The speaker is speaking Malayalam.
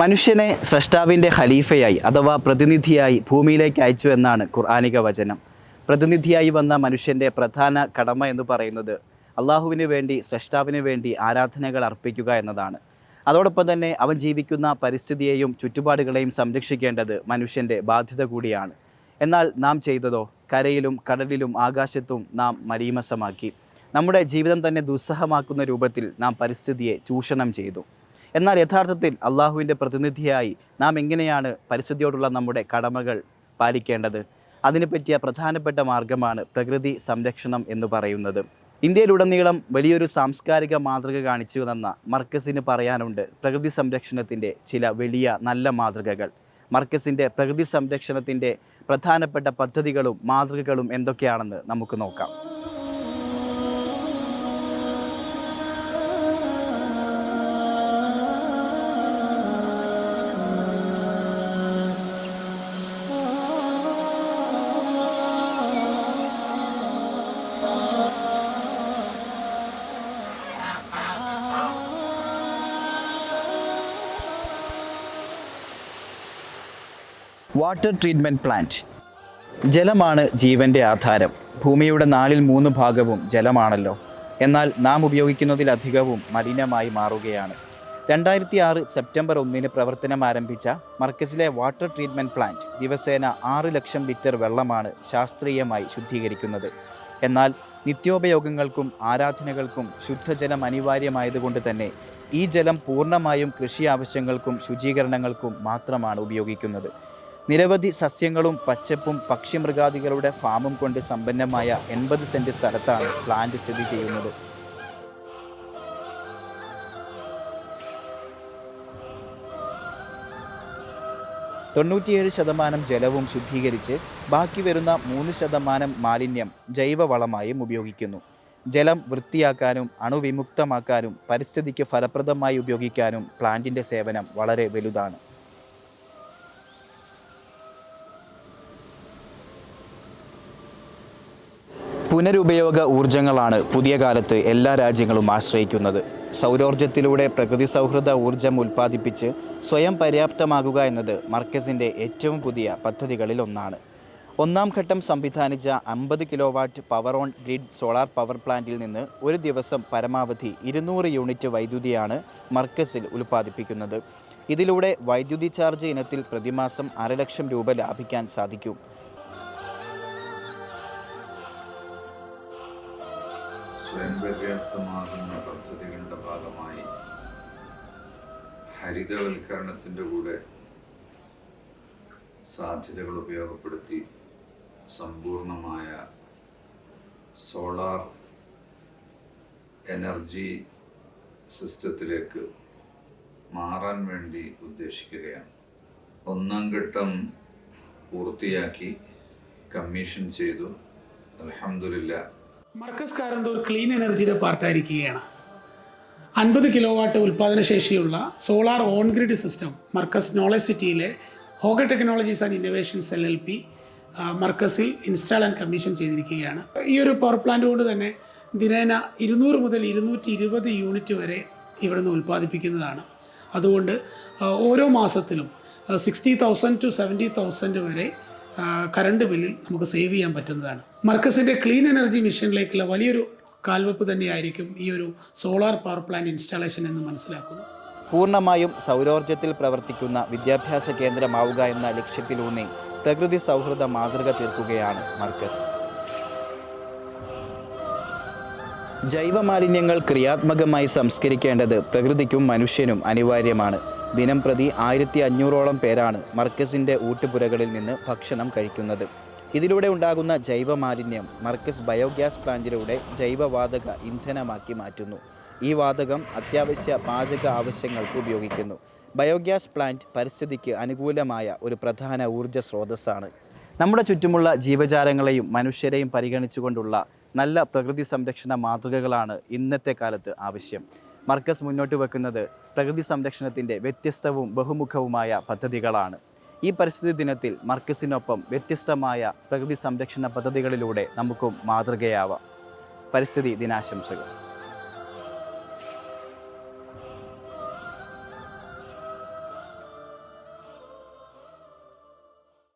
മനുഷ്യനെ സ്രഷ്ടാവിന്റെ ഖലീഫയായി അഥവാ പ്രതിനിധിയായി ഭൂമിയിലേക്ക് അയച്ചു എന്നാണ് ഖുർആാനിക വചനം. പ്രതിനിധിയായി വന്ന മനുഷ്യന്റെ പ്രധാന കടമ എന്ന് പറയുന്നത് അള്ളാഹുവിന് വേണ്ടി സ്രഷ്ടാവിന് വേണ്ടി ആരാധനകൾ അർപ്പിക്കുക എന്നതാണ്. അതോടൊപ്പം തന്നെ അവൻ ജീവിക്കുന്ന പരിസ്ഥിതിയെയും ചുറ്റുപാടുകളെയും സംരക്ഷിക്കേണ്ടത് മനുഷ്യന്റെ ബാധ്യത കൂടിയാണ്. എന്നാൽ നാം ചെയ്തതോ? കരയിലും കടലിലും ആകാശത്തും നാം മരീമസമാക്കി. നമ്മുടെ ജീവിതം തന്നെ ദുസ്സഹമാക്കുന്ന രൂപത്തിൽ നാം പരിസ്ഥിതിയെ ചൂഷണം ചെയ്തു. എന്നാൽ യഥാർത്ഥത്തിൽ അള്ളാഹുവിന്റെ പ്രതിനിധിയായി നാം എങ്ങനെയാണ് പരിസ്ഥിതിയോടുള്ള നമ്മുടെ കടമകൾ പാലിക്കേണ്ടത്? അതിന് പറ്റിയ പ്രധാനപ്പെട്ട മാർഗമാണ് പ്രകൃതി സംരക്ഷണം എന്ന് പറയുന്നത്. ഇന്ത്യയിലുടനീളം വലിയൊരു സാംസ്കാരിക മാതൃക കാണിച്ചു തന്ന മർക്കസിന് പറയാനുണ്ട് പ്രകൃതി സംരക്ഷണത്തിന്റെ ചില വലിയ നല്ല മാതൃകകൾ. മർക്കസിന്റെ പ്രകൃതി സംരക്ഷണത്തിന്റെ പ്രധാനപ്പെട്ട പദ്ധതികളും മാതൃകകളും എന്തൊക്കെയാണെന്ന് നമുക്ക് നോക്കാം. Water treatment plant. ജലമാണ് ജീവന്റെ ആധാരം. ഭൂമിയുടെ നാലിൽ മൂന്ന് ഭാഗവും ജലമാണല്ലോ. എന്നാൽ നാം ഉപയോഗിക്കുന്നതിലധികവും മലിനമായി മാറുകയാണ്. രണ്ടായിരത്തി ആറ് സെപ്റ്റംബർ ഒന്നിന് പ്രവർത്തനം ആരംഭിച്ച മർക്കസിലെ വാട്ടർ ട്രീറ്റ്മെന്റ് പ്ലാന്റ് ദിവസേന ആറ് ലക്ഷം ലിറ്റർ വെള്ളമാണ് ശാസ്ത്രീയമായി ശുദ്ധീകരിക്കുന്നത്. എന്നാൽ നിത്യോപയോഗങ്ങൾക്കും ആരാധനകൾക്കും ശുദ്ധജലം അനിവാര്യമായതുകൊണ്ട് തന്നെ ഈ ജലം പൂർണമായും കൃഷി ആവശ്യങ്ങൾക്കും ശുചീകരണങ്ങൾക്കും മാത്രമാണ് ഉപയോഗിക്കുന്നത്. നിരവധി സസ്യങ്ങളും പച്ചപ്പും പക്ഷിമൃഗാദികളുടെ ഫാമും കൊണ്ട് സമ്പന്നമായ എൺപത് സെന്റ് സ്ഥലത്താണ് പ്ലാന്റ് സ്ഥിതി ചെയ്യുന്നത്. തൊണ്ണൂറ്റിയേഴ് ശതമാനം ജലവും ശുദ്ധീകരിച്ച് ബാക്കി വരുന്ന മൂന്ന് ശതമാനം മാലിന്യം ജൈവവളമായും ഉപയോഗിക്കുന്നു. ജലം വൃത്തിയാക്കാനും അണുവിമുക്തമാക്കാനും പരിസ്ഥിതിക്ക് ഫലപ്രദമായി ഉപയോഗിക്കാനും പ്ലാന്റിന്റെ സേവനം വളരെ വലുതാണ്. പുനരുപയോഗ ഊർജങ്ങളാണ് പുതിയ കാലത്ത് എല്ലാ രാജ്യങ്ങളും ആശ്രയിക്കുന്നത്. സൗരോർജത്തിലൂടെ പ്രകൃതി സൗഹൃദ ഊർജം ഉൽപ്പാദിപ്പിച്ച് സ്വയം പര്യാപ്തമാകുക എന്നത് മർക്കസിന്റെ ഏറ്റവും പുതിയ പദ്ധതികളിൽ ഒന്നാണ് ഒന്നാം ഘട്ടം സംവിധാനിച്ച അമ്പത് kilo watt power on grid solar power പ്ലാന്റിൽ നിന്ന് ഒരു ദിവസം പരമാവധി ഇരുന്നൂറ് യൂണിറ്റ് വൈദ്യുതിയാണ് മർക്കസിൽ ഉൽപ്പാദിപ്പിക്കുന്നത്. ഇതിലൂടെ വൈദ്യുതി ചാർജ് ഇനത്തിൽ പ്രതിമാസം അരലക്ഷം രൂപ ലാഭിക്കാൻ സാധിക്കും. സ്വയം പര്യാപ്തമാകുന്ന പദ്ധതികളുടെ ഭാഗമായി ഹരിതവൽക്കരണത്തിന്റെ കൂടെ സാധ്യതകൾ ഉപയോഗപ്പെടുത്തി സമ്പൂർണമായ സോളാർ എനർജി സിസ്റ്റത്തിലേക്ക് മാറാൻ വേണ്ടി ഉദ്ദേശിക്കുകയാണ്. ഒന്നാം ഘട്ടം പൂർത്തിയാക്കി കമ്മീഷൻ ചെയ്തു. അലഹമില്ല മർക്കസ് കാരന്തൂർ ക്ലീൻ എനർജിയുടെ പാർട്ടായിരിക്കുകയാണ്. അൻപത് kilo watt ഉൽപ്പാദനശേഷിയുള്ള solar on grid system Markaz knowledge സിറ്റിയിലെ Hoga technologies and innovations L L P മർക്കസിൽ install and commission ചെയ്തിരിക്കുകയാണ്. ഈ ഒരു പവർ പ്ലാന്റ് കൊണ്ട് തന്നെ ദിനേന ഇരുന്നൂറ് മുതൽ ഇരുന്നൂറ്റി ഇരുപത് യൂണിറ്റ് വരെ ഇവിടുന്ന് ഉൽപ്പാദിപ്പിക്കുന്നതാണ് അതുകൊണ്ട് ഓരോ മാസത്തിലും sixty thousand to seventy thousand വരെ കറണ്ട് ബില്ലിൽ നമുക്ക് സേവ് ചെയ്യാൻ പറ്റുന്നതാണ്. മർക്കസിന്റെ ക്ലീൻ എനർജി മിഷനിലേക്കുള്ള വലിയൊരു കാൽവെപ്പ് തന്നെയായിരിക്കും ഈ ഒരു സോളാർ പവർ പ്ലാന്റ് ഇൻസ്റ്റാളേഷൻ എന്ന് മനസ്സിലാക്കുന്നു. പൂർണമായും സൗരോർജത്തിൽ പ്രവർത്തിക്കുന്ന വിദ്യാഭ്യാസ കേന്ദ്രമാവുക എന്ന ലക്ഷ്യത്തിലൂന്നി പ്രകൃതി സൗഹൃദ മാതൃക തീർക്കുകയാണ് മർക്കസ്. ജൈവമാലിന്യങ്ങൾ ക്രിയാത്മകമായി സംസ്കരിക്കേണ്ടത് പ്രകൃതിക്കും മനുഷ്യനും അനിവാര്യമാണ്. ദിനം പ്രതി ആയിരത്തി അഞ്ഞൂറോളം പേരാണ് മർക്കസിന്റെ ഊട്ടുപുരകളിൽ നിന്ന് ഭക്ഷണം കഴിക്കുന്നത്. ഇതിലൂടെ ഉണ്ടാകുന്ന ജൈവമാലിന്യം മർക്കസ് ബയോഗ്യാസ് പ്ലാന്റിലൂടെ ജൈവവാതക ഇന്ധനമാക്കി മാറ്റുന്നു. ഈ വാതകം അത്യാവശ്യ പാചക ആവശ്യങ്ങൾക്ക് ഉപയോഗിക്കുന്നു. ബയോഗ്യാസ് പ്ലാന്റ് പരിസ്ഥിതിക്ക് അനുകൂലമായ ഒരു പ്രധാന ഊർജ സ്രോതസ്സാണ്. നമ്മുടെ ചുറ്റുമുള്ള ജീവജാലങ്ങളെയും മനുഷ്യരെയും പരിഗണിച്ചുകൊണ്ടുള്ള നല്ല പ്രകൃതി സംരക്ഷണ മാതൃകകളാണ് ഇന്നത്തെ കാലത്ത് ആവശ്യം. മർക്കസ് മുന്നോട്ട് വെക്കുന്നത് പ്രകൃതി സംരക്ഷണത്തിന്റെ വ്യത്യസ്തവും ബഹുമുഖവുമായ പദ്ധതികളാണ്. ഈ പരിസ്ഥിതി ദിനത്തിൽ മർക്കസിനൊപ്പം വ്യത്യസ്തമായ പ്രകൃതി സംരക്ഷണ പദ്ധതികളിലൂടെ നമുക്കും മാതൃകയാവാം. പരിസ്ഥിതി ദിനാശംസകൾ.